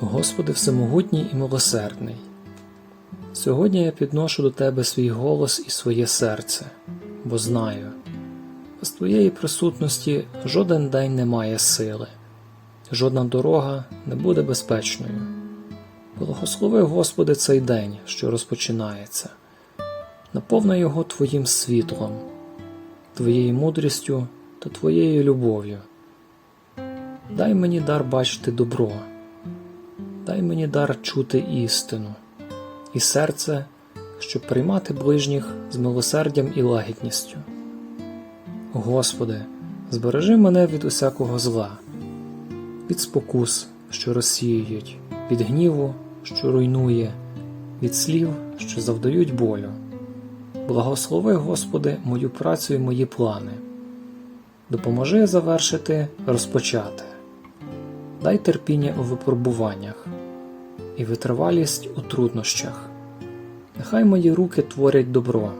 Господи Всемогутній і милосердний, сьогодні я підношу до Тебе свій голос і своє серце, бо знаю, без Твоєї присутності жоден день не має сили, жодна дорога не буде безпечною. Благослови, Господи, цей день, що розпочинається, наповни його Твоїм світлом, Твоєю мудрістю та Твоєю любов'ю. Дай мені дар бачити добро. Дай мені дар чути істину, і серце, щоб приймати ближніх з милосердям і лагідністю. Господи, збережи мене від усякого зла, від спокус, що розсіюють, від гніву, що руйнує, від слів, що завдають болю. Благослови, Господи, мою працю і мої плани. Допоможи завершити розпочати. Дай терпіння у випробуваннях і витривалість у труднощах. Нехай мої руки творять добро,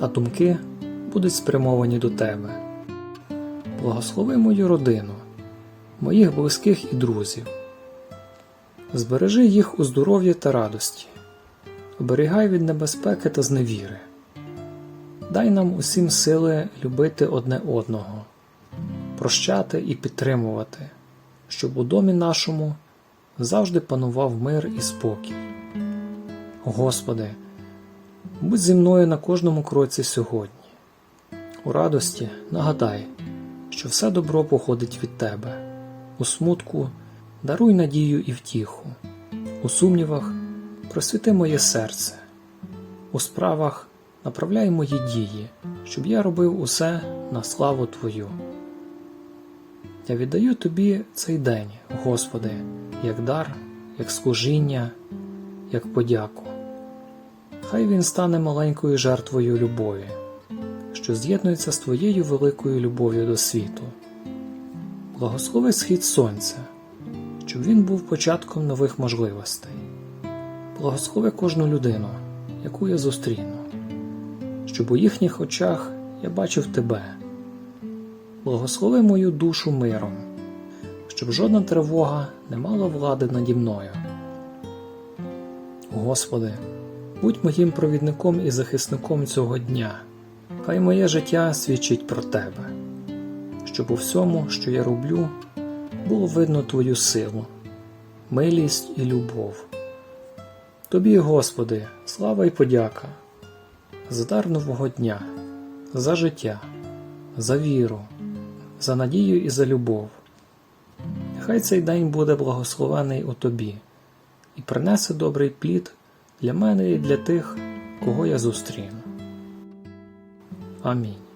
а думки будуть спрямовані до Тебе. Благослови мою родину, моїх близьких і друзів. Збережи їх у здоров'ї та радості, оберігай від небезпеки та зневіри. Дай нам усім сили любити одне одного, прощати і підтримувати, щоб у домі нашому завжди панував мир і спокій. Господи, будь зі мною на кожному кроці сьогодні. У радості нагадай, що все добро походить від Тебе, у смутку даруй надію і втіху, у сумнівах просвіти моє серце, у справах направляй мої дії, щоб я робив усе на славу Твою. Я віддаю Тобі цей день, Господи, як дар, як служіння, як подяку. Хай він стане маленькою жертвою любові, що з'єднується з Твоєю великою любов'ю до світу. Благослови схід сонця, щоб він був початком нових можливостей. Благослови кожну людину, яку я зустріну, щоб у їхніх очах я бачив Тебе. Благослови мою душу миром, щоб жодна тривога не мала влади наді мною. Господи, будь моїм провідником і захисником цього дня, хай моє життя свідчить про Тебе, щоб у всьому, що я роблю, було видно Твою силу, милість і любов. Тобі, Господи, слава і подяка, за дар нового дня, за життя, за віру, за надію і за любов. Нехай цей день буде благословений у Тобі і принесе добрий плід для мене і для тих, кого я зустріну. Амінь.